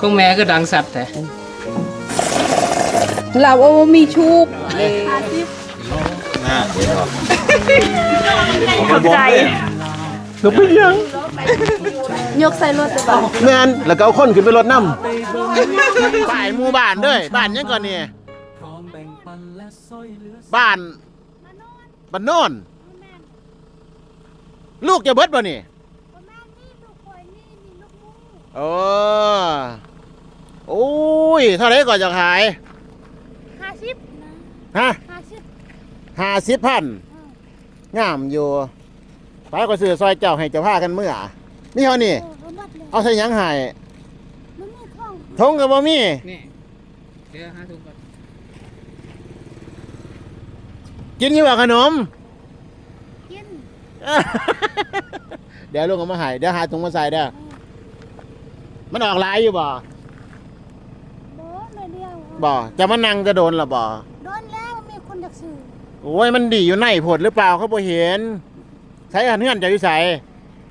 ของแม่ก็ดังสัตว์แต่เราเอามีชูบขอบใจเราไปยัง ยกใส่รถไปบ่แมนแล้วก็เอาคนขึ้นไปรถน้ำป่ายหมู่บ้านเด้ยบ้านยังก่อนนี่บ้านบ้านโนนลูกจะเบิดบ่นี่ โอ้โอ้ยเท่าไหรก่อนจะขายห้าสิบฮะห้าสิบห้าสิบพันงามอยู่ไปก็ซื้อซอยเจ้าให้เจ้าผ้ากันเมื่อนี่เขานี่โอ้ก็หมดเลยเอาใส่หยังใหายมันมีท้องทงกับบ่มีนี่เดี๋ยวหาถุงก่อนกินอยู่ว่าขนม กินเดี๋ยวลุงเอามาใหายเดี๋ยวหาถุงมาใส่เด้อ มันออกหลายอยู่บ่โดนเลยเดียวบ่จะมานั่งจะโดนหรอบ่โดนแล้วมีคนอยากซื้อโอ้ยมันดีอยู่ในผดหรือเปล่าเขาบ่เห็นใช้หันเฮือนจะอยู่ใส่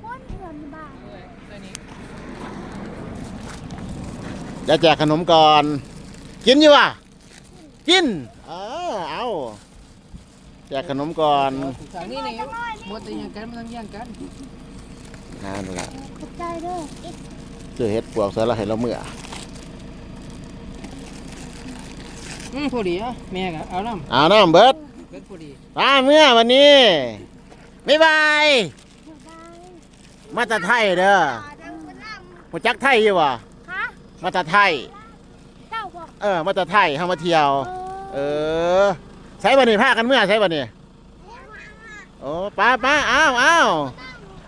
คนเถื่อนในบ้านเดี๋ยวแจกขนมก่อน กินอยู่ว่ะกิน เออเอาแจกขนมก่อนทางนี้นี่หมดแต่ยังกันมันต้องย่างกันนั่นแหละขอบใจเด้อ เจอเห็ดปวกใส่แล้วให้เราเมื่ออืมพอดีอะแม่ก็เอาน้เอาน้ำเบิดำเบิดพอดีมาเมื่อวันนี้บ๊ายบายขอบใจมาจากไทยเด้อดังคนน้มาจักไทยอยู่วะำฮะมาจากไทยเจ้าบอกเออมาจากไทยเฮามาเที่ยว เอเอออใช้บันนี้พากันเมื่อใช้บันนี้โอ้ป้าป้าอ้าวอ้าว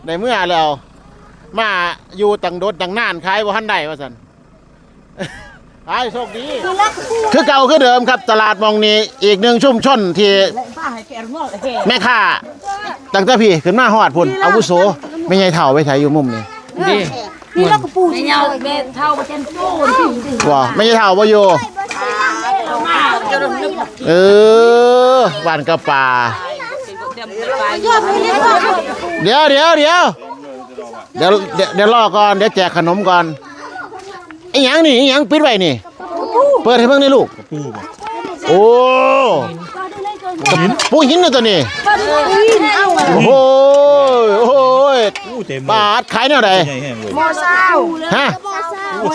ในเมื่อแล้ว มาอยู่ตังโดดตังนานขายบ่ทันได้ว่าซั่นไปโชคดี คือเก่าคือเดิมครับ ตลาดมองนี้อีกหนึ่งชุมชนที่แม่ค้าตั้งแต่พี่ขึ้นมาฮอดพุ่นอาวุโสไม่ใหญ่เฒ่าไปไถอยู่มุมนี้ดีนี่เราก็ปูไม่เอาเบ็ดเท่าเป็นโจ้ที่ว่าไม่ใช่เท่าบ่อยู่เออบ้านกระป่าเดี๋ยวเดี๋ยวเดี๋ยว เดี๋ยวเดี๋ยวเดี๋ยวรอก่อนเดี๋ยวแจกขนมก่อนไอ้หยังนี่ไอ้หยังปิดไว้นี่ เปิดให้เบิ่งได้ลูกโอ้ปูหินเลยตัวนี้โอ้โหโอ้โหอู้เต็มเลยบาทขายแนวใดใหญ่แห้งเลยมอเศร้าฮะ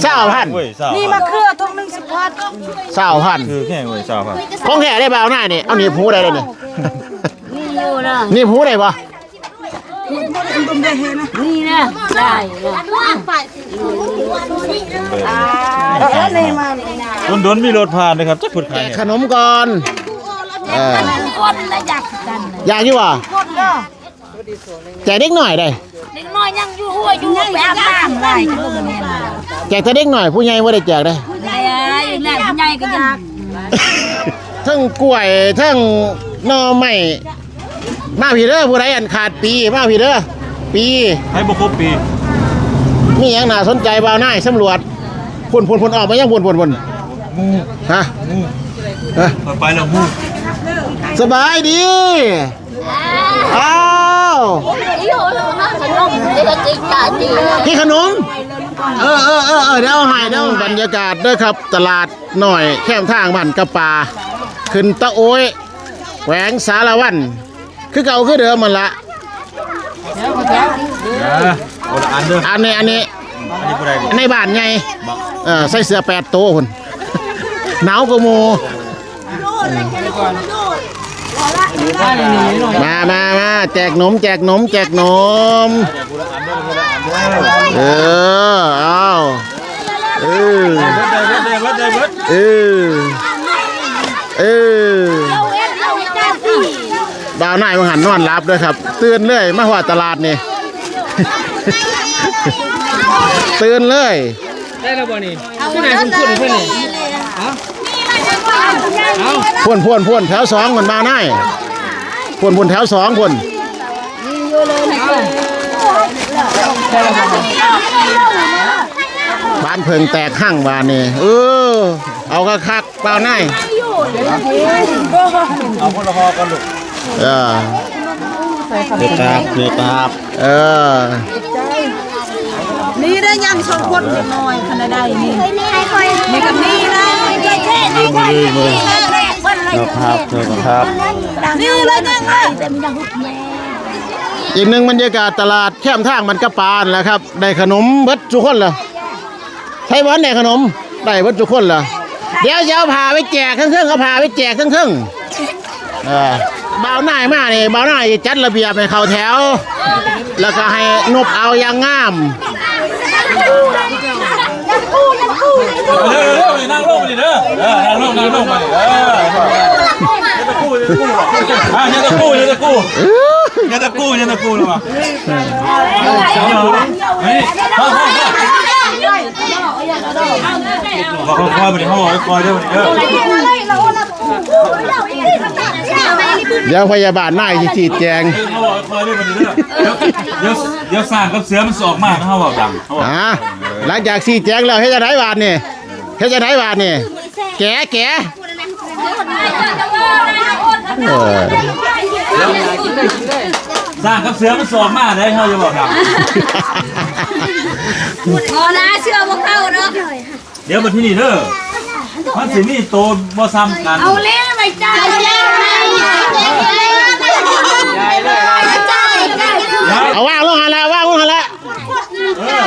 เศร้าพันเว้ยสาวนี่มะเขือทุกหนึ่งสิบพันเศร้าพันคือแห้งเว้ยสาวครับของแท้ได้เปล่าหน้านี่เอาหนีบหูได้เลยนี่นี่อยู่นะหนีบหูได้ปะ นี่นะได้นะเออนี่มาโดนโดนมีรถผ่านนะครับจักพุดแจขายกเนี่ยขนมก่อนเออคนละอยากกันอยากอยู่วะแจกเด็กหน่อยได้เด็กน้อยยังอยู่หัวอยู่ไปอาบน้ำได้ก็บ่แม่นแจกแต่เด็กหน่อยผู้ใหญ่ว่าได้แจกได้ใหญ่ใหญ่ใหญ่ก็อยากทั้งกล้วยทั้งหน่อไม้ มาพี่เด้อผู้ใดอันขาดปีมาพี่เด้อปีให้บ่ครบปีมีหยังน่าสนใจบ่าวหน้ายสำรวจพุ่นพุ่นพุ่นออกมายังพุ่นพุ่นพุ่นฮะฮะเอาไปแล้วฮู้สบายดีอ้าวพี่ขนมเออเออเออเออเดี๋ยวเอาให้เดี๋ยวบรรยากาศเด้วยครับ ตลาดหน่อยแคมทางบ้านกระปา ขึ้นตะโอ้ยแหวงสารวัน คือเก่าคือเดิมมันละอ่าเอาละอันเด้ออันนี้อันนี้อันนี้บ่ได้ดิในบ้านไงเออใส่เสื้อแปดโตวคนหนาวกว่าหมูได้เลยนี่หน่อยมามามาแจกหนมแจกหนมแจกหนมผู้ละอันเด้อผู้ละอันเด้อเออเอาเออได้เบิดได้เบิดได้เบิดเออเออ บ่าวนายมาหันนอนรับด้วยครับ ตื่นเลยมาหัวตลาดนี่ ตื่นเลย ได้แล้วบ่นี่ผู้ไหนคุณคุณเพื่อนนี่เอาเอาพ่วนพ่วนพ่วนแถวสองเหมือนบ่าวนายพ่วนพ่วนแถวสองพ่วนบ้านเพิงแตกหั่งบ้านนี่เออ เอากระคักบ่าวนายเอาคนละพอกันลูก เออเด็กครับเด็กครับเออนี่ได้ยังสองคนเล็กน้อยขนาดใดนี่นี่กับนี่นะนี่แค่นี่แค่นี่แหละเปิ้นเลยครับครับ นี่เลยยังไงอีกหนึ่งบรรยากาศตลาดแคมทางมันกระปานแหล้วครับ ได้ขนมเบิดทุกคนเหรอใช่บอลได้ขนม ได้เบิดทุกคนเหรอเดี๋ยวจะเอาผ่าไปแจกเครื่องๆเอาผ่าไปแจกเครื่องๆเออ บ่าวหน้ายมาเนี่บ่าวหน้ายจัดระเบียบให้เขาแถว แล้วก็ให้นบเอาอย่างงามเร็วเร็วนั่งลงมาดิเด้อเออนั่งลงนั่งลงมาดิเอออย่าตะกู้อย่าตะกู้อย่าตะกู้อย่าตะกู้อย่าตะกู้เลยว่ะเฮ้ยพ่อพ่อพ่อคอยมาดิพ่อคอยเด้อมาดิเด้อ เดี๋ยวพยาบาลนายสิฉีดแจงเขาบอกคอยเด้อมาดิเด้อเดี๋ยวเดี๋ยวสร้างกับเสือมันสอกมากนะเขาบอกดังเขาบอกอ่าหลังจากฉีดแจงแล้วเฮ็ดจะไหนบาทนี่เฮ็ดจะไหนบาทนี่แกะแกะเออสร้างกับเสือมันสอกมากเลยเขาจะบอกดังพอนะเชื่อพวกเขาเนาะเดี๋ยวมาที่นี่เด้อมันสิมีโตบ่ซ้ำกันเอาเล่ไปจ้า เอาว่างลงหันละว่างลงหันละ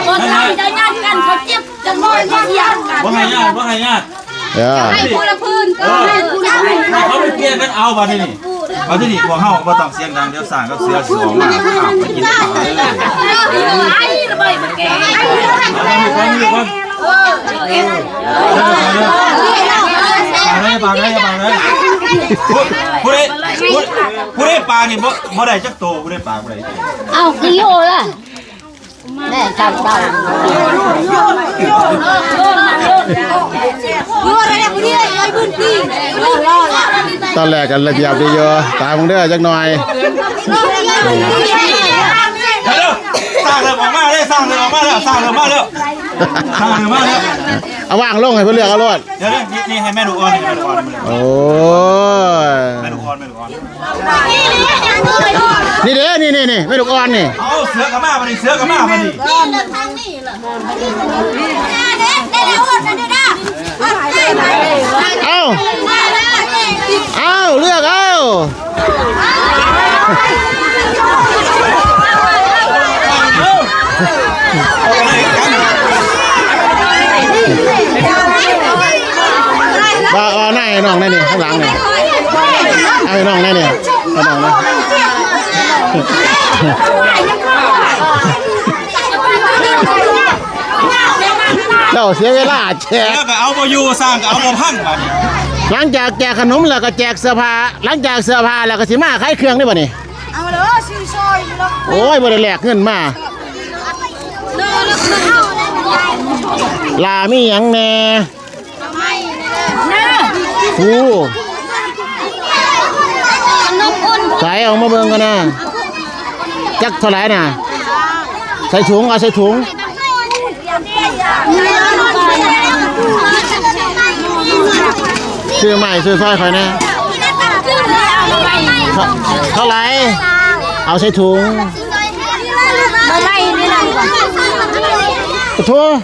คนเราจะยันกันเขาเจ็บจะมอยก็ยันกันบ่ให้ญาติบ่ให้ญาติเออให้คนละพื้นเออเขาไปเปลี่ยนกันเอาบัดนี้นี่เอาที่นี่พวกเฮาบ่ต้องเสียงดังเดี๋ยวสร้างกับเสือสิออกมาเอาไปกินข้าวเลยไอ้ระเบิดมันแก่เอาไปก่อนนี่ก่อนปาเลยปาเลยปาเลย ผู้ใดผู้ผู้ใดปลานี่บ่บ่ได้จักโตผู้ใดปลาบ่ได้เอากิโลล่ะแม่จำได้รู้อะไรเนี่ยผู้นี้ไอ้พื้นที่รอรอละตอนแรกกันระเบียบดีเยอะตามมึงเด้อจักหน่อยเดี๋ยว สร้างเริ่มออกมาเลยสร้างเริ่มออกมาแล้วสร้างเริ่มมาแล้วสร้างเริ่มมาแล้วเอาว่างลงให้เพื่อนเลือกเอารถเดี๋ยวนี่นี่ให้แม่ดูอ่อนนี่แม่ดูอ่อนโอ้ยแม่ดูอ่อนแม่ดูอ่อนนี่เด้นี่นี่นี่ไม่ลูกอ่อนนี่เอาเสือกับมามาดิเสือกับมามาดิเอาเอาเลือกเอา ว่าว่าหน้าให้น้องได้นี่ข้างหลังนี่เอาให้น้องได้นี่ให้น้องนะเจ้าเสียเวลาแจกแล้วก็เอาบอยู่สร้างก็เอาบ่พังมาดิหลังจากแจกขนมแล้วก็แจกเสื้อผ้าหลังจากเสื้อผ้าแล้วก็สิมาขายเครื่องได้บ่นี่เอาเลยชื่อซอยโอ้ยบ่ได้แลกเงินมา ลามีหยังแหน่ฟูใส่เอามาเบิ่งกันนะจักเท่าไหร่น่ะ ใส่ถุงเอาใส่ถุงซื้อใหม่ซื้อสร้อยข่อยแน่เท่าเท่าไหร่เอาใส่ถุง ไม่นี่นะ ขอ โทษ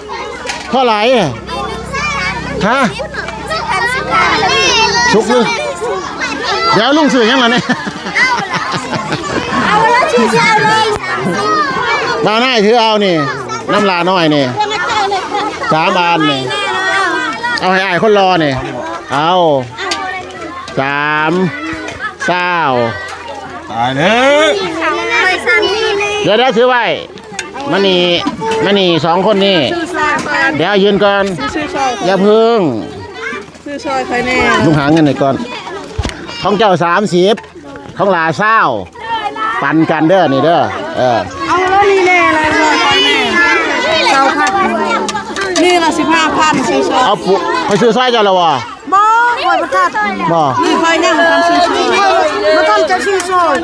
เท่าไหร่อะฮะชุกเลยเดี๋ยวลุงซื้อยังไงเนี่ยเอาแล้วชี้เช้าเลยบาวหน้าถือเอานี่น้ำลาน้อยนี่สามบานนี่เอาให้อายคนรอนี่เอาสามเก้าตายเลยไปสามนี่เลยเดี๋ยวเดี๋ยวถือไว้ มานี่มานี่สองคนนี่เดี๋ยวยืนก่อนอย่าพึ่งชื่อซอยใครแน่ลุงหาเงินหน่อยก่อนของเจ้าสามสิบของลาเศร้าปันกันเด้อนี่เด้อเออเอาแล้วนี่แน่เลยซอยใครแน่เก้าพันนี่ละสิบห้าพันชื่อซอยเอาปุไปซื้อสร้อยเจ้าและวะบ่คอยประทัดบ่นี่คอยนั่งทำชื่อซอยมาต้องจะชื่อซอย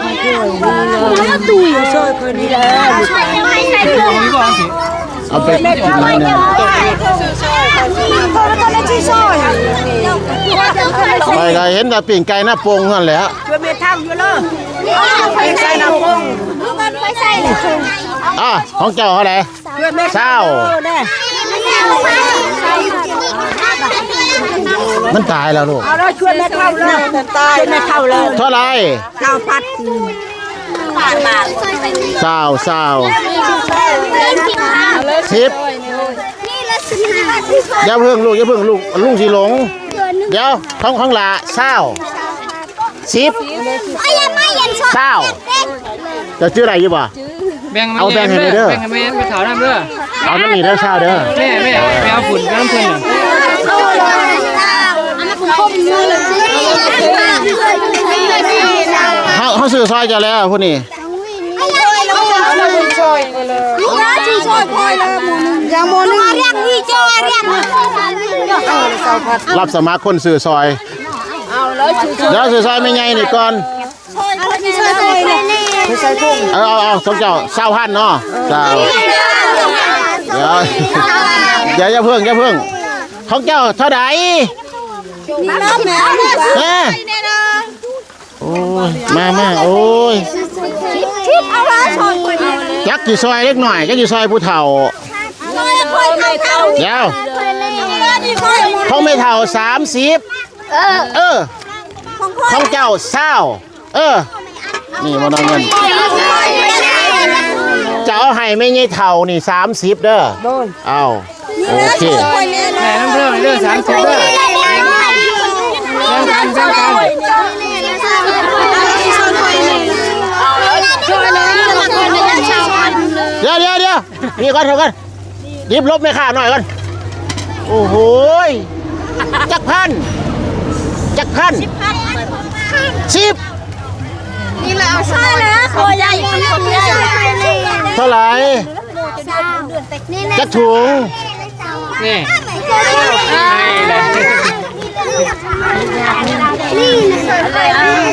แล้วตุยซอยคนนี้แหละไม่ใส่ถุง เอาไปกินน้ำเนี่ยเขาแล้ก็ได้ชื่อซอยไปก็เห็นแต่ปิ่งไก่หน้าโปงนั่นแหละช่วยเมียทำอยู่เลยไปใส่น้ำพงมันไม่ใส่อะของเจ้าเท่าไหร่สามเศร้ามันตายแล้วลูก เอาแล้วชวนแม่เท่าเลยตายแม่เท่าเลยเท่าไหรเท่าพัด เศร้าเศร้าสิบอย่าเพิ่งลูกอย่าเพิ่งลูกลุงสิหลง เดี๋ยวท้องของหลาเศร้าสิบเศร้าจะชื่ออะไรอยู่บ่แบ่งเอาแบ่งให้หน่อยเด้อแบ่งให้แม่ไปเถาน้ำเด้อเอาน้ำหนีเด้อเศร้าเด้อแม่แม่ไปเอาฝุ่นไปน้ำเพิ่นน่ะเขาเขาซื้อซอยจะแล้ว พวกนี้ยังโมนึงเรียกนี่จ้าเรียกรับสมัครคนซื้อซอยเดี๋ยวซื้อซอยไม่ไงนี่ก่อนเอาเอาเอาสมเจ้าเศร้าพันเนาะเศร้าเดี๋ยวเดี๋ยวอย่าเพิ่งอย่าเพิ่งของเจ้าเท่าไหร่แม่แม่โอ้ ยมามาโอ้ยชิดเอาละชนคนนี้ยักษ์กี่ซอยเล็กหน่อยยักษ์กี่ซอยผู้เฒ่าเลยคนไม่เท่าเดี๋ยวนี่คนของไม่เฒ่าสามสิบเออของเจ้าเศร้าเออ นี่มันเอาเงินจะเอาให้ไม่ยี่เฒ่านี่สามสิบเด้อเอาโอเคแม่น้ำเพิ่นเด้อ30เด้อแบ่งกันแบ่งกัน เดี๋ยวเดี๋ยวเดี๋ยวนี่ก่อนเถอะก่อนรีบลบไม่ค่าหน่อยก่อน โอ้โหจักพัน จักพันสิบนี่แหละเอาใช่แล้วคอใหญ่คนใหญ่เท่าไหร่จักถุงนี่ ให้เลย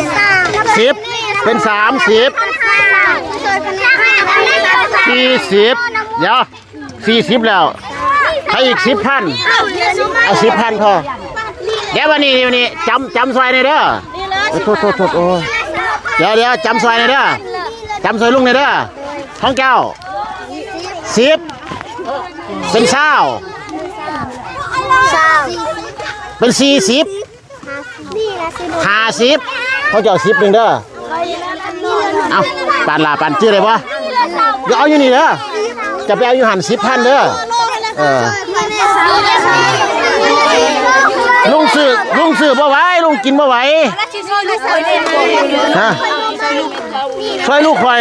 สิบเป็นสามสิบสี่สิบเดี๋ยวสี่สิบแล้วให้อีกสิบพันเอาสิบพันพอเดี๋ยววันนี้วันนี้จำจำซอยในเด้อโอ้โทษโทษโทษโอ้เดี๋ยวเดี๋ยวจำซอยในเด้อจำซอยลุงในเด้อท้องเจ้าสิบเป็นเศร้า เป็นสี่สิบห้าสิบเขาจะเอาสิบหนึ่งเด้อเอาปานลาปานชื่ออะไรวะเดี๋ยวเอาอยู่นี่เด้อจะไปเอาอยู่หันสิบพันเด้อเออลุงซื้อลุงซื้อบ่ไหวลุงกินบ่ไหวฮะช่วยลูกคอย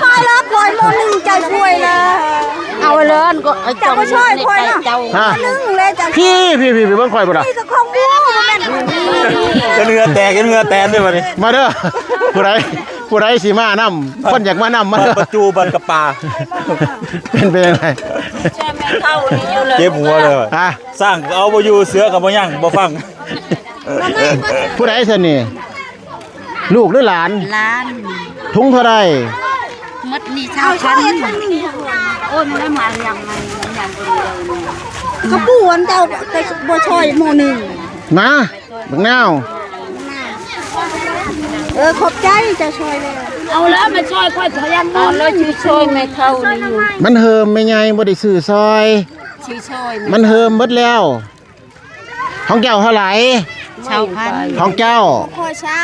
ช่วยรับลอยโมนึงจะช่วยเลย เอาเลยก็ไอ้จะมาช่วยคอยนะเจ้าฮะนึงเลยจะพี่พี่พี่พี่เบิ่งคอยบ่ล่ะ นี่ก็คงงูแม่นจะเนื้อแตกจะเนื้อแตนด้วยวันนี้มาเด้อผู้ใดผู้ใดสิมานํคนอยากมานํมาบันเด้อประจูบันกระปาเป็นไปยังไงเจ็บหัวเลยว่ะฮะสร้างเอาบ่อยู่เสือกับบ่ยั่งบ่ฟังผู้ใดเสนี่ลูกหรือหลานล้านทุงเท่าไร มัดนี่เช้าพัน โอ้ยมันมาอย่างไงอย่างเดียวเขาป่วนเจ้าไปบ่ช่วยโมนึงมาบังนาวเออขอบใจจะช่วยเลยเอาแล้วมาช่วยค่อยพยันนอนแล้วชื่อช่วยไม่เท่านี่อยู่มันเฮิมไม่ไงบ่ได้ซื้อซอยชื่อช่วยมันเฮิมเบิดแล้วของเจ้าเท่าไหร่เช้าพันของเจ้าคอยเช้า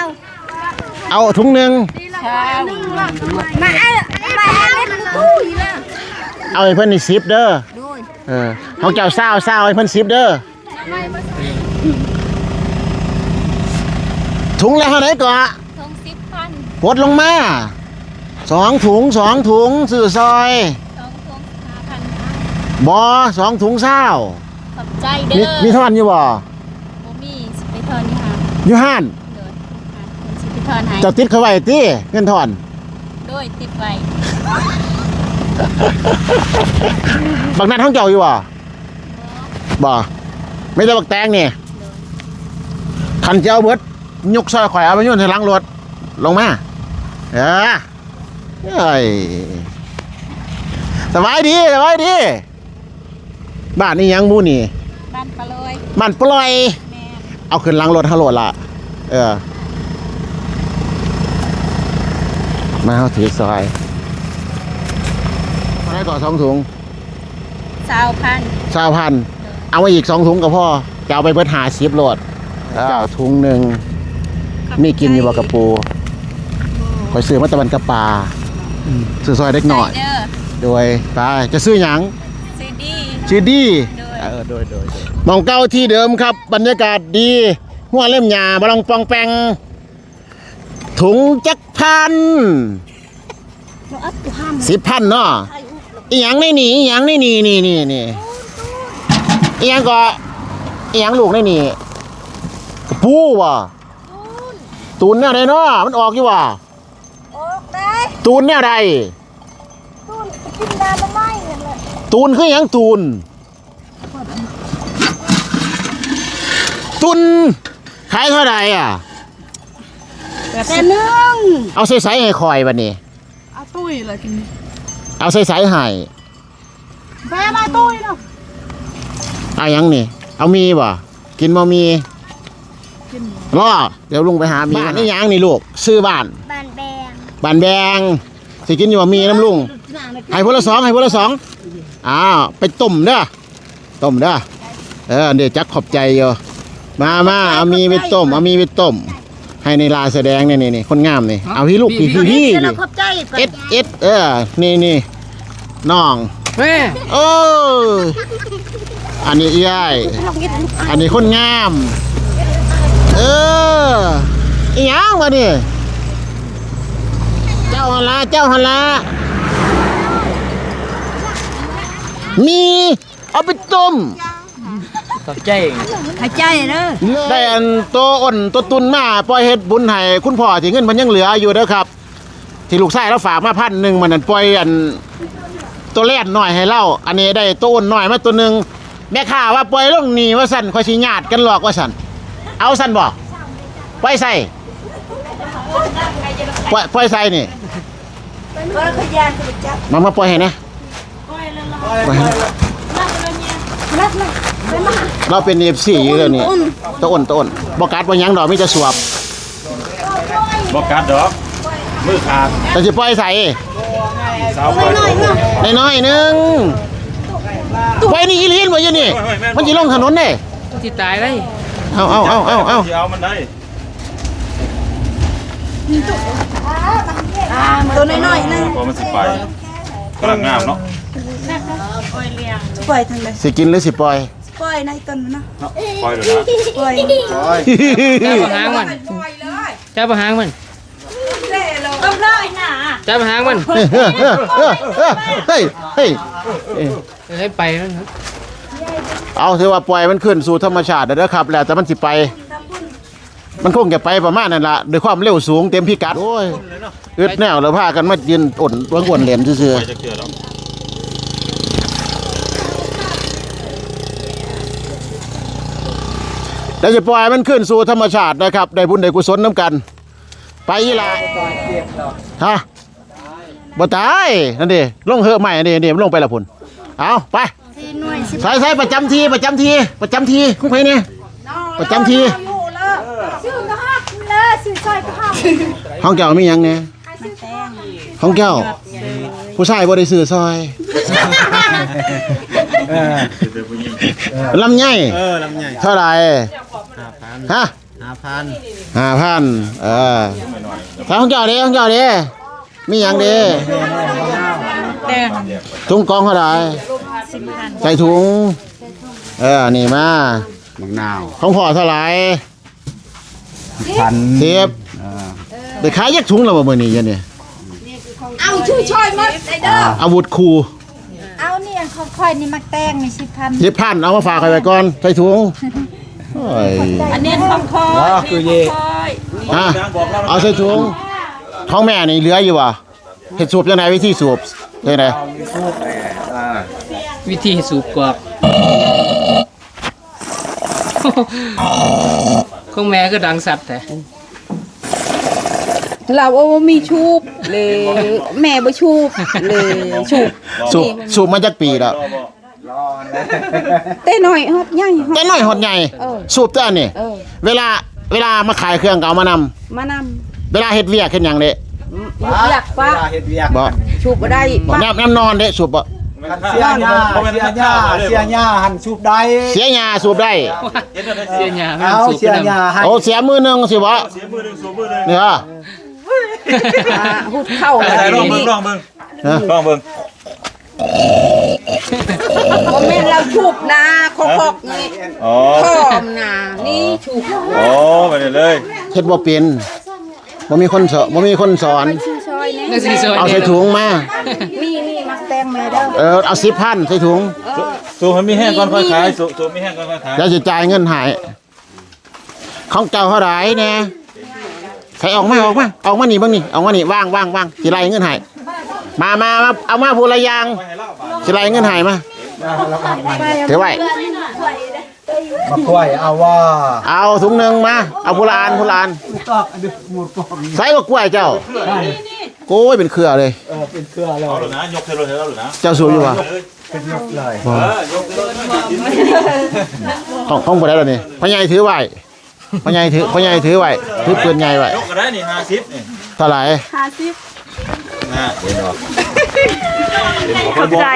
เอาถุงหนึ่งเช้ามาไอ้มาไอ้เล็กตู้อยู่แล้ว เอาให้เพิ่นนี่สิบเด้อเออของเจ้าเศร้าเศร้าให้เพิ่นสิบเด้อถุงละเท่าไหร่ก่อนทงสิบพันกดลงมาสองถุงสองถุงซื้อซอยสองทงห้าพันบอสองถุงเศร้าขอบใจมีเด้อมีทอนอยู่บ่บ่มีสิไปทอนนี่ค่ะอยู่ห้านเดินสิไปทอนให้เจ้าติดเขาไว้ติเงินทอนด้วยติดไว้ บักนัดห้องเจ้าอยู่บ่บ่ไม่ได้บักแตงนี่คันเจ้าเบิดยกซอยข่อยเอาไปโยุ่นใส่หลังรถลงมาเออเอ้ยสบายดีสบายดี บ้านนี่ยังบูนี่ บ้านปลาลอยบ้านปล่อยแม่เอาขึ้นหลังรถฮัลโหลดละเออ มาเอาถือซอย อะไรก่อนสองถุงสาวพันสาวพัน เอามาอีกสองถุงกับพ่อ จะเอาไปเบิดหาสิบโหลดเจ้าถุงหนึ่ง มีกินอยู่บ่กระปูคอยซื้อมาตะวันกระปาอืมซื้อซอยเล็กหน่อยเด้อโดยไปจะซื้อหยังซีดีชื่อดีโดยเออโดยโดยมองเก้าที่เดิมครับ บรรยากาศดีหัวเล่มหยาบลองปองแปงถุงจักพันสิบพันเนาะ อีหยังในนี่อีหยังในนี่นี่นี่นี่อีหยังก็อีหยังลูกในนี่กระปูว่ะตูนแนวใดเนาะมันออกอยู่ว่ะออกได้ตูนแนวใดตุ้นกินดาละไม้นั่นแหละตูนคือหยังตูนตุนขายเท่าไหร่อะแต่นึงเอาใส่ใส่ให้คอยบัดนี้เอาตุ้ยเลยกิน เอาใส่ใส่ให้แม่มาตุ้ยเนาะเอาหยังนี่ เอามีบ่กินบ่มีรอเดี๋ยวลุงไปหามีบ้านนี่หยังนี่ลูกซื้อบ้านบานแบงบ้านแบงสิกินอยู่บ่มีน้ำลุงให้พนละสองให้พนละสองอ้าวไปต้มเด้อต้มเด้อเออเดี๋ยวจักขอบใจอยู่มามาเอามีไปต้มเอามีไปต้ม ให้ในลาแสดงนี่นี่นี่คนงามนี่เอาพี่ลูกพี่พี่พี่เราพี่ขอบใจเอ็ดเอ็ดเออ นี่นี่ น้องแม่โอ้ยอันนี้เอ้ยอันนี้คนงาม เอออีหยังมาดิเจ้าฮนละเจ้าฮนละมีเอาไปต้มขอบใจขอบใจเด้อได้อันโตวอ่อนตัวตุนมาปล่อยเฮ็ดบุญให้คุณพ่อที่เงินมันยังเหลืออยู่เด้อครับ ที่ลูกชายเราฝากมาพันหนึ่งมันนั่นปล่อยอัน ตัวแรกหน่อยให้เล่าอันนี้ได้ตัวอ้นหน่อยมาตัวหนึ่งแม่ข่าว่าปล่อยลงหนีว่าสั่นคอยชิญาติกันหลอกว่าสั่นเอาสั่นบอกปล่อยใส่ปล่อยปล่อยใส่นี่มามาปล่อยให้นะปล่อยให้นะเราเป็นเอฟซีอยู่แล้วนี่ตัวอ้นตัวอ้นบอกการดบ่หยังดอกมีจะสวบบอกกัดดอกมือขาดแต่จะปล่อยใส่สาวไป น้อยๆหนึงปล่อยนี่อีหลีนบ่อยังนี่ มันจะลงถนนเด้ที่ตายเลยเอาเอาเอาเอาเอาเอามันได้ตัวน้อยๆนึงพอมันสิไปกำลังงามเนาะปล่อยทางใดสิกินหรือสิปล่อย ปล่อยในต้นมันเนาะเนาะปล่อยเลยนะปล่อยจับหางมันจับหางมันต้มเลยน่ะ จับหางมันเฮ้ยเฮ้ยเฮ้ยเฮ้ยให้ไปนั่นครับเอาถือว่าปล่อยมันขึ้นสู่ธรรมชาติแล้วนะครับ แล้วแต่มันสิไป มันคงจะไปประมาณนั้นละด้วยความเร็วสูงเต็มพิกัด โอ้ยอึดแนวแล้วพากันมายืนอ่นวงวนเหรียญซื่อไปจะเกลือแล้วๆแล้วจะปล่อยมันขึ้นสู่ธรรมชาตินะครับ ได้บุญได้กุศลน้ำกัน ไปอีหละฮะ บ่ตายนั่นดิลงเหอะใหม่อันนี้นี่มันลงไปละพุ่นเอาไปหน่วยสิใส่ใส่ประจำทีประจำทีประจำทีคุ้งไปเนี่ย ประจำทีชื่อก็ฮักเลยชื่อซอยก็ฮักห้องแก้วมีหยังเนี่ยห้องแก้วผู้ชายบ่ได้ซื้อซอยลำไยเออลำใหญ่เท่าไหร่ฮะห้าพันห้าพันเออถ้าห้องแก้วเด้ห้องแก้วเด้ มีหยังเด้แดงถุงกองเท่าไหร่ใส่ถุง เออ นี่มา มะนาวของพ่อเท่าไหร่พันเทียบได้ขายยักถุงแล้วบ่มื้อนี้ยันนี่เอาชื่อชอยมัดไอเด้ออาวุธคู่เอาเนี่ยของค่อยนี่มักแตงนี่สิพันสิบพันเอามาฝากใครไว้ก่อน ใส่ถุงโอ้ยอันนี้ของคอยอ๋อคือเย่ฮะเอาใส่ถุง ท้องแม่นี่เหลืออยู่วะเห็ดสูบยังไงวิธีสูบยังไงวิธีสูบกวากของแม่ก็ดังสัตว์แต่เราเอามีชูบเลยแม่บ่ชูบเลยชูบสูบสูบมาจากปีแล้วเต้หน่อยฮอดใหญ่ฮอดแต่น้อยหดใหญ่เออสูบแต่อันนี่เออเวลาเวลามาขายเครื่องก็เอามานำมานำ เวลาเฮ็ดเวียกเฮ็ดหยังเด้อยากปะเฮ็ดเวียกบ่ชูบบ่ได้บ่ปะน้ำน้ำนอนเด้สูบบ่เสียหญ้าเสียหญ้าเสียหญ้าหันชูบได้เสียหญ้าสูบได้เสียหยาเอาเสียหญ้าให้โอ้เสียมือหนึงสิบ่เสียมือหนึ่งสูบมือหนึ่งเนี่ยหุดเข้าใส่ลองเบิ่งลองเบิ่งฮะลองเบิ่งบ่แม่นเราชุบนะคอกๆนี่อ๋อพร้อมนะนี่ชุบอ๋อไปเลยเลย เฮ็ดบ่เป็น บ่มีคนสอนบ่มีคนสอนนึกสิสวยเอาใส่ถุงมา นี่นี่มักแตงแม่เด้อเออเอา10,000ใส่ถุงสูบให้มีแห้งก่อนค่อยขายสูบสูบมีแห้งก่อนค่อยขายแล้วสิจ่ายเงินให้ของเจ้าเท่าไหร่แน่ใส่ออกมาออกมาออกมานี่เบิ่งนี่ออกมานี่วางวางวางสิไล่เงินให้มามามาเอามาผู้ละอย่างสิไล่เงินให้มาถือไว้ มาค่อยเอาว่าเอาถุงหนึงมาเอาผู้ละอันผู้ละอันตอกอันนี้หมดปอกนี่ใส่บักกล้วยเจ้าโอ้ยเป็นเครือเลยเออเป็นเครือเลยเอาหรือนะยกเทโลเทโลหรือนะเจ้าสูบอยู่ป่ะเป็นยกเลยเออยกเทโลต้องต้องบ่ได้แล้วนี่พ่อใหญ่ถือไว้พ่อใหญ่ถือพ่อใหญ่ถือไว้ถือปืนใหญ่ไว้ยกก็ได้นี่ห้าสิบนี่เท่าไหร่นะเห็นหรอขอบใจ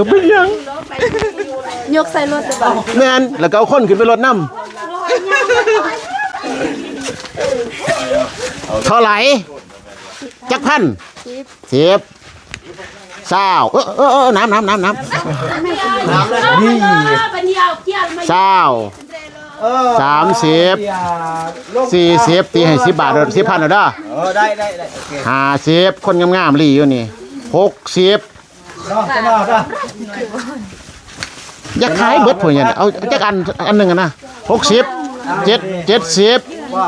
ก็เป็นยังยกใส่รถได้บ่แม่นแล้วก็เอาคนขึ้นไปรถน้ำเท่าไหร่จักพันสิบเศร้าเออเออเออน้ำน้ำน้ำน้ำนี่เศร้าเออสามสิบเสียลงสี่สิบตีให้สิบบาทเด้อสิบพันเด้อเออได้ได้ได้โอเคห้าสิบคนงามๆรีอยู่นี่หกสิบ เนาะจะเนาะจ้ะอยากขายเบิดพวกนี้เอาจักอันอันหนึ่งอะนะหกสิบเจ็ดเจ็ดสิบว่า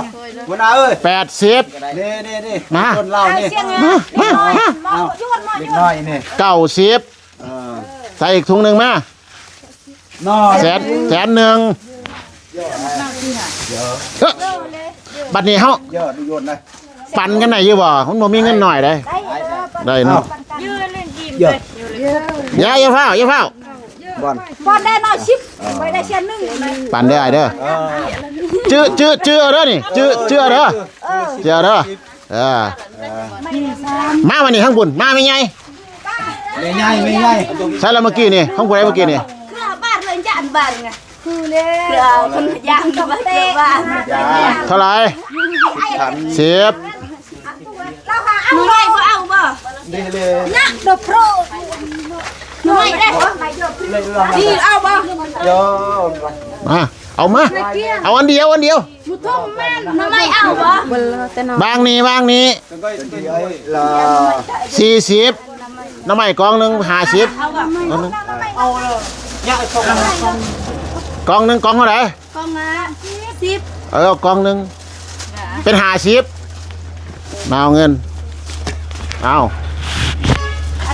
หัวหน้าเอ้ยแปดสิบนี่นี่นี่มา ต้นเหล้านี่มามามาเอาเด็กน้อยนี่เก้าสิบเออใส่อีกถุงหนึ่งมาน้อแสนแสนหนึ่งเอ้อบัดนี้เฮาเยอะดูโยนเลยปั่นกันไหนอยู่บ่มันบ่มีเงินหน่อยได้ได้เนาะเย อะอย่าอย่าเฝ้าอย่าเฝ้าบอลบอลได้น้อยชิปไว้ได้เชียนนึงปั่นได้เด้อเออจื้อจื้อจื้อเอาเด้อนี่จื้อจื้อเอาเด้อจื้อเอาเด้อเออมาวันนี้ข้างบนมาไม่ไงไม่ง่ายไม่ง่ายใช่แล้วเมื่อกี้นี่ข้างบนได้เมื่อกี้นี่คือบ้านเลยจะอันบ้านไงคือเลยคือคนย่างกับเตะบ้านเท่าไหร่ขันสิบเราหาเอาบ่เอาบ่ นี่เลยนะเดอะโปรหน่อยได้เลยเรื่องนี่เอาบ่เยอมาเอามา เอาอันเดียวอันเดียวหน่อยเอาบ่บางนี้บางนี้สี่สิบน้ำใหม่กองหนึ่งห้าสิบกองหนึ่งกองหนึ่งกองเท่าไหร่กองละสิบเออกองหนึ่งเป็นห้าสิบมาเอาเงิน เอา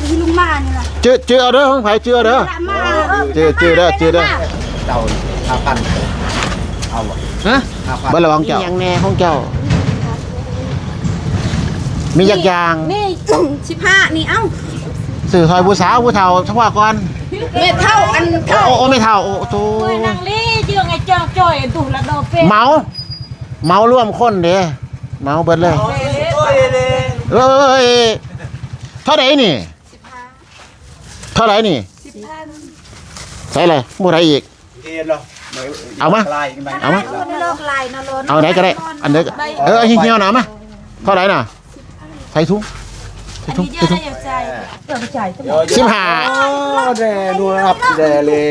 อีลุงมานี่ล่ะจื้อจื้อเอาเด้อของไผจื้อเอาเด้อมาจื้อจื้อเด้อจื้อเด้อเต่าห้าพันเอาบ่ฮะห้าพันเบิ่ระวังเจ้า อย่างแน่ของเจ้า มียักยางนี่สิบห้านี่เอ้าสื่อซอยผู้สาวผู้เฒ่าทั้งว่าก่อนเม็ดเท่าอันโอ้โอ้โอ้ไม่เฒ่าโอ้โตนางลี่เจืองไอ้เจ้าจ้อยตุละดอเป็เมา เมาร่วมคนเด้เมาเบิดเลย เอ้ยเท่าไหร่นี่เท่าไหร่นี่ใส่เลยหมูไรอีกเกณฑ์เหรอเอามาลายกันไปเอามาโลกลายนรนเอาไหนก็ได้ อันเดียวก็เออเหี่ยวๆหน่อยมาเท่าไหร่น่ะใส่ถุงใส่ถุงใส่ถุงสิบห้าโอ้เดดูนะครับเดเลย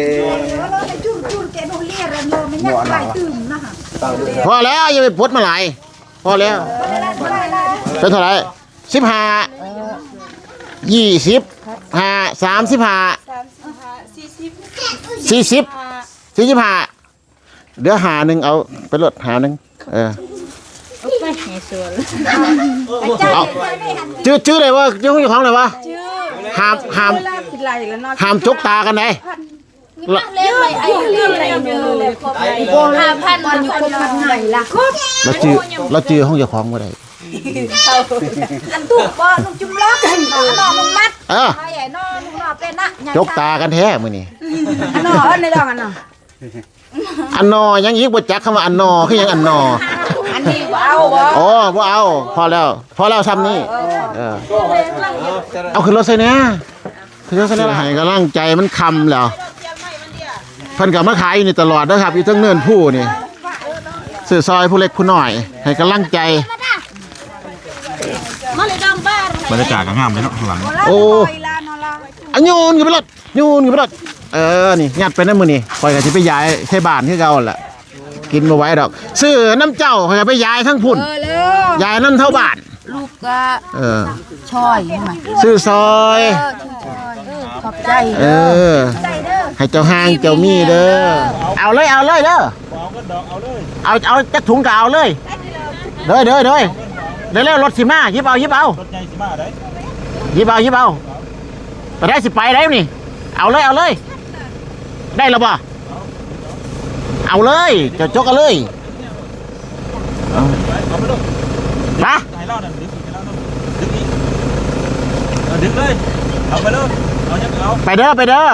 จุนจุนแกโนเลียรันโนไม่ยักลายตื่มนะคะเต่าด้วยพอแล้วอย่าไปพดมาหลายพอแล้ว เป็นเท่าไหร่สิบห้ายี่สิบ ห้าสามสิบห้าสี่สิบสี่สิบห้าเดี๋ยวหาหนึ่งเอาไปลดหาหนึ่งเออเอาจื้อจื้อเลยว่าจื้อของเจ้าของเลยวะห้ามห้ามกินลายแล้วนอนห้ามจกตากันไหนเล่นไปไอ้เรื่องอะไรเยอะเลยห้าพันมันอยู่คนละไหนล่ะเราจื้อเราจื้อของเจ้าของก็ได้ อันถูกบ่ลุงจุ่มล็อกอันนอนลุงมัดเออไอ้นอนลุงนอนเป็นนะจกตากันแท้มื้อนี้อันนอนในดองอันนอนอันนอยังอีกบ่จักคำว่าอันนอคือหยังอันนออันนี้บ่เอาบ่อ๋อบ่เอา พอแล้วพอแล้วซ้ำนี่เออเอาขึ้นรถใส่แหน่ซื้อให้กำลังใจมันคำแล้วเพิ่นก็มาขายอยู่นี่ตลอดนะครับอยู่ทั้งเนินผู้นี่ซื้อซอยผู้เล็กผู้น้อย ให้กำลังใจ บรรยากาศก็งามเลยเนาะข้างหลังโอ้ อันโยนกันไปรถโยนกันไปรถเออนี่ยัดไปนั่นมือนี่คอยกันที่ไปย้ายใช้บ้านที่เก่าหั่นแหละกินมาไว้ดอกซื้อน้ำเจ้าคอยก็ไปย้ายทั้งพุ่นเออเร็วย้ายน้ำเท่าบ้าน ลูกก็เออ ช่อยใช่ไหมซื้อซอยขอบใจเออให้เจ้าห้างเจ้ามีเด้อ เอาเลยเอาเลยเด้อเอาเอาจักถุงก็เอาเลยเด้อเด้อเด้อ เดี๋ยวเร็วรถสิมาหยิบเอาหยิบเอารถใหญ่สิมาได้หยิบเอาหยิบเอาไปได้สิไปได้นี่ เอาเลยเอาเลย ได้แล้วบ่เอาเลยเจะจกกันเลยเอามาให้เล่านั่นดึกให้เล่านั่นดึกอีกเออดึกเลยเอาไปเลยเอายังเอาไปเด้อไปเด้อ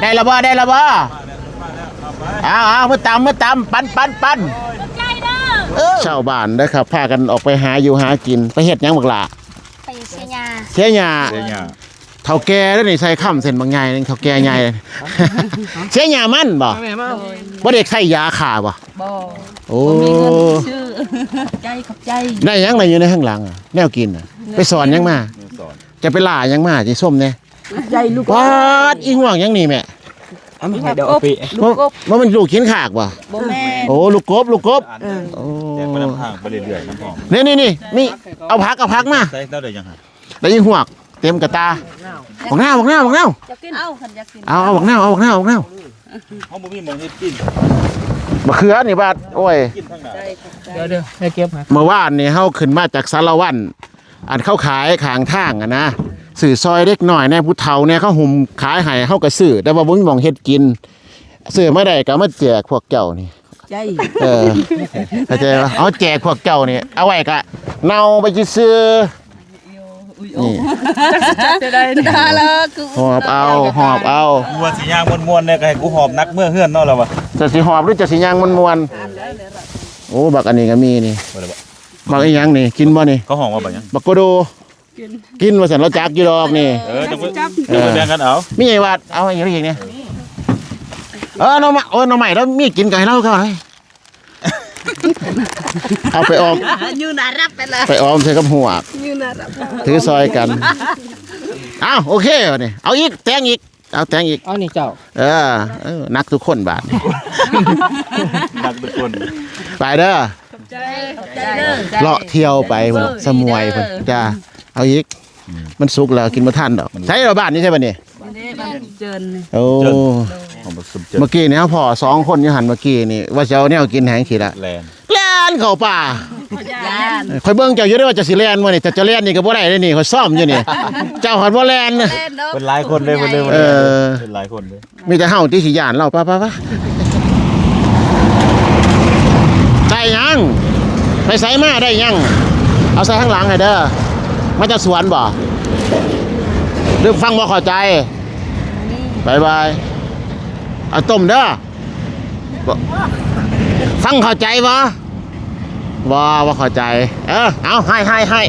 ได้แล้วบ่ได้แล้วบ่มาแล้วมาแล้วเอาไปเอาเอามื่อตามมื่อตามปันปันปัน เออชาวบ้านนะครับพากันออกไปหาอยู่หากินไปเฮ็ดหยังบักหล่ะไปเชียยาเสียหญ้าเดี๋ยวเนี่ยเฒ่าแก่แล้วนี่ใส่ข้ามเส้นบางใหญ่นึงเฒ่าแก่ใหญ่เสียหญ้ามันบ่แม่มาบ่ได้ใส่ยาขาบ่บ่โอ้มีเงินชื่อขอบใจขอบใจได้หยังไงอยู่ในข้างหลังอะแนวกินอะไปสอนหยังมา สอนจะไปล่าหยังมาจิส้มเนี่ยใจลูกวาดอีห่วงหยังนี่แม่ เอาไม่เดี๋ยวเอาไปลูกกบว่ามันลูกขินขากบ่บ่แม่โอ้ลูกกบลูกกบโอ้แจกไปน้ำทางไปเรื่อยๆน้ำหอมนี่นี่นี่นี่เอาพักเอาพักมาใส่เท่าเดิมยังไงแล้วอีห่วงเต็มกระตาบักหน้าบักหน้าบักหน้าจะกินเอ้าคันอยากกินเอาเอาบักหน้าเอาบักหน้าเอาบักหน้าเขาบ่มีหมองเฮ็ดกินบักเขือนี่บาดโอ้ยกินทั้งหลายเดี๋ยวเดี๋ยวให้เก็บมาเมื่อวานนี่เฮาขึ้นมาจากสารวันอันเข้าขายขางทางอะนะ สื่อซอยเล็กหน่อยแน่ผู้เฒ่าเนี่ยเขาหุ่มขายให้เฮาก็ซื้อแต่ว่าบ่มีหม่องเฮ็ดกินซื้อมาได้ก็เอามาแจกพวกเจ้านี่ใจเออเข้าใจปะเอาแจกพวกเจ้านี่เอาไว้ก็เนาไปซื้อนี่จะได้ดาละคือหอบเอาหอบเอากูว่าสิย่างมวนๆเนี่ยก็ให้กูหอบนักเมื่อเฮือนเนาะแล้ววะจะสิหอบหรือจะสิย่างมวนๆโอ้บักอันนี้ก็มีนี่บ่ได้บ่บักอีหยังนี่กินบ่นี่เขาห้องว่าแบบยังบักโกโด กินว่าสันเราจักอยู่ดอกนี่ เออจะไปจะไปแบ่งกันเอามีไอ้วัดเอาอย่างนี้เนี่ยเออน้องใหม่เออน้องใหม่แล้วมีกินไก่เล่าก็ให้เอาไปออม ยืนน่ารับไปละไปออมใส่กับหัวกยืนน่ารับถือซอยกันอ้าวโอเคเอานี่เอาอีกแตงอีกเอาแตงอีก เอานี่เจ้า เออเออนักทุกคนบาทนักทุกคนไปเด้อใจเด้อเลาะเที่ยวไปพุ่นน่ะสมวยพุ่นจ้า เอาอีก มันสุกแล้วกินมาทันดอกใช่เราบ้านนี้ใช่ป่ะนี่นี่บ้านเจินนี่โอ้ของบ่สมเจ็ดเมื่อกี้เนี่ยพอสองคนอยู่หันเมื่อกี้นี่ว่าจะเอาเนี่ยกินแหงขีดละแลนแล่นเข้าป่าย่านคอยเบิ่งเจ้าอยู่ได้ว่าจะสิแล่นบ่นี่แต่จะแล่นนี่ก็บ่ได้เลยนี่คอยซ่อมอยู่นี่ เจ้าหันบ่แล่นเล่นเนาะเป็นหลายคนเลยเป็นเลยเออ เป็นหลายคนเลยมีแต่เฮาที่สิย่านเราป่ะป่ะป่ะได้ยังไปใส่มาได้ยังเอาใส่ข้างหลังให้เด้อ มันจะสวนบ่หรือฟังบ่เข้าใจบายบายเอาต้มเด้อฟังเข้าใจบ่บ่บ่เข้าใจ เออเอาให้ให้ให้